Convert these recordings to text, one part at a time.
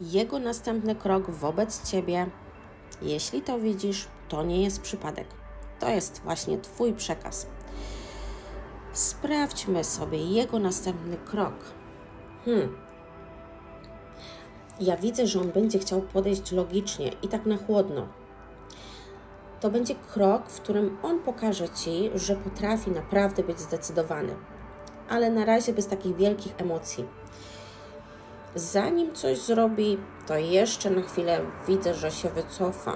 Jego następny krok wobec ciebie, jeśli to widzisz, to nie jest przypadek. To jest właśnie Twój przekaz. Sprawdźmy sobie jego następny krok. Hmm. Ja widzę, że on będzie chciał podejść logicznie i tak na chłodno. To będzie krok, w którym on pokaże ci, że potrafi naprawdę być zdecydowany, ale na razie bez takich wielkich emocji. Zanim coś zrobi, to jeszcze na chwilę widzę, że się wycofa.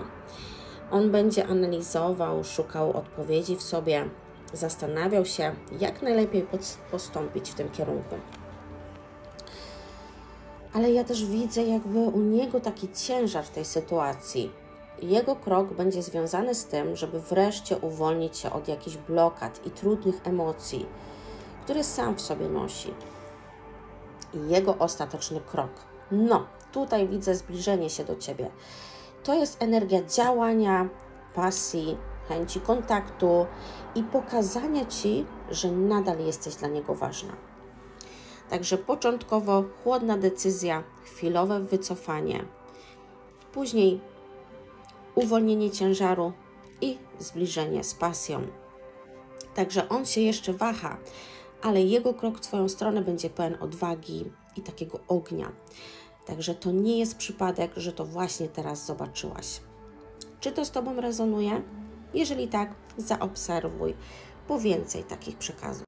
On będzie analizował, szukał odpowiedzi w sobie, zastanawiał się, jak najlepiej postąpić w tym kierunku. Ale ja też widzę jakby u niego taki ciężar w tej sytuacji. Jego krok będzie związany z tym, żeby wreszcie uwolnić się od jakichś blokad i trudnych emocji, które sam w sobie nosi. I jego ostateczny krok. No, tutaj widzę zbliżenie się do ciebie. To jest energia działania, pasji, chęci kontaktu i pokazania ci, że nadal jesteś dla niego ważna. Także początkowo chłodna decyzja, chwilowe wycofanie, później uwolnienie ciężaru i zbliżenie z pasją. Także on się jeszcze waha, ale jego krok w Twoją stronę będzie pełen odwagi i takiego ognia. Także to nie jest przypadek, że to właśnie teraz zobaczyłaś. Czy to z Tobą rezonuje? Jeżeli tak, zaobserwuj po więcej takich przekazów.